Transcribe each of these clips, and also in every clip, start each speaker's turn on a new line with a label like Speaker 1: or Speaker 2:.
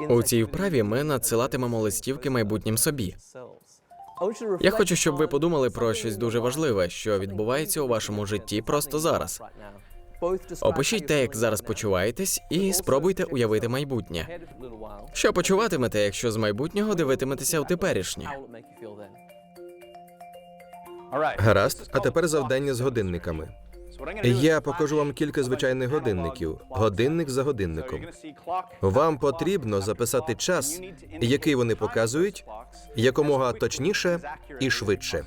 Speaker 1: У цій вправі ми надсилатимемо листівки майбутнім собі. Я хочу, щоб ви подумали про щось дуже важливе, що відбувається у вашому житті просто зараз. Опишіть те, як зараз почуваєтесь, і спробуйте уявити майбутнє. Що почуватимете, якщо з майбутнього дивитиметеся в теперішнє?
Speaker 2: Гаразд, а тепер завдання з годинниками. Я покажу вам кілька звичайних годинників, годинник за годинником. Вам потрібно записати час, який вони показують, якомога точніше і швидше.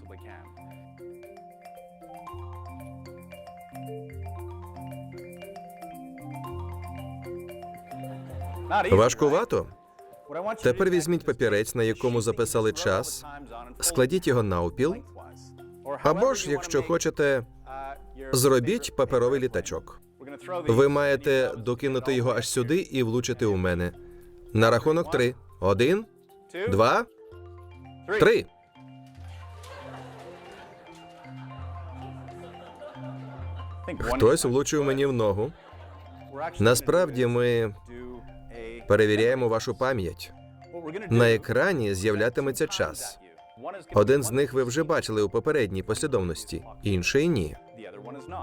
Speaker 2: Важкувато? Тепер візьміть папірець, на якому записали час, складіть його навпіл, або ж, якщо хочете, зробіть паперовий літачок. Ви маєте докинути його аж сюди і влучити у мене. На рахунок три. Один, два, три. Хтось влучив мені в ногу. Насправді ми перевіряємо вашу пам'ять. На екрані з'являтиметься час. Один з них ви вже бачили у попередній послідовності, інший ні.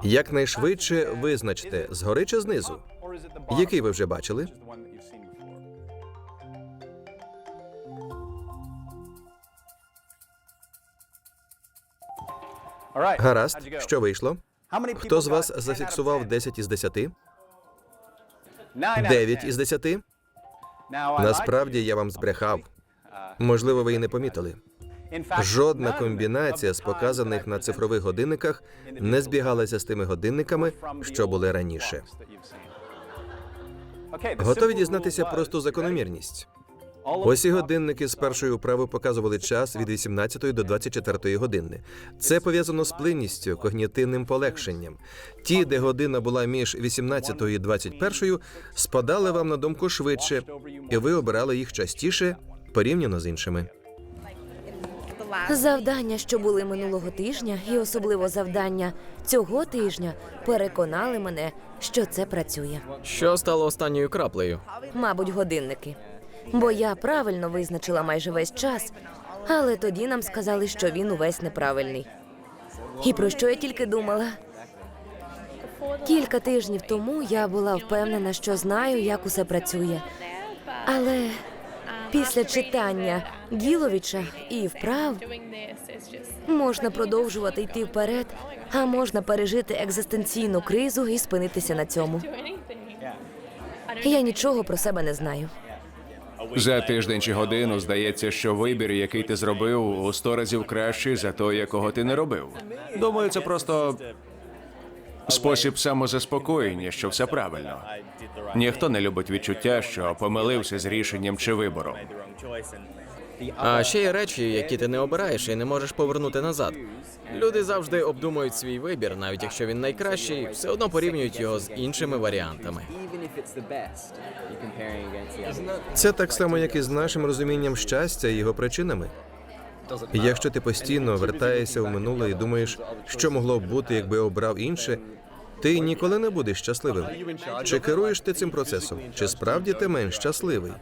Speaker 2: Якнайшвидше визначте, згори чи знизу. Який ви вже бачили? Гаразд, що вийшло? Хто з вас зафіксував 10 із 10? 9 із 10? Насправді я вам збрехав. Можливо, ви і не помітили. Жодна комбінація з показаних на цифрових годинниках не збігалася з тими годинниками, що були раніше. Готові дізнатися просту закономірність. Усі годинники з першої вправи показували час від 18 до 24 години. Це пов'язано з плинністю, когнітивним полегшенням. Ті, де година була між 18 і 21, спадали вам на думку швидше, і ви обирали їх частіше порівняно з іншими.
Speaker 3: Завдання, що були минулого тижня, і особливо завдання цього тижня, переконали мене, що це працює.
Speaker 1: Що стало останньою краплею?
Speaker 3: Мабуть, годинники. Бо я правильно визначила майже весь час, але тоді нам сказали, що він увесь неправильний. І про що я тільки думала? Кілька тижнів тому я була впевнена, що знаю, як усе працює. Але після читання Гіловича і вправ можна продовжувати йти вперед, а можна пережити екзистенційну кризу і спинитися на цьому. Я нічого про себе не знаю.
Speaker 4: За тиждень чи годину здається, що вибір, який ти зробив, у сто разів кращий за той, якого ти не робив. Думаю, це просто спосіб самозаспокоєння, що все правильно. Ніхто не любить відчуття, що помилився з рішенням чи вибором.
Speaker 1: А ще є речі, які ти не обираєш і не можеш повернути назад. Люди завжди обдумують свій вибір, навіть якщо він найкращий, все одно порівнюють його з іншими варіантами.
Speaker 2: Це так само, як і з нашим розумінням щастя і його причинами. Якщо ти постійно вертаєшся в минуле і думаєш, що могло б бути, якби обрав інше, ти ніколи не будеш щасливим. Чи керуєш ти цим процесом? Чи справді ти менш щасливий?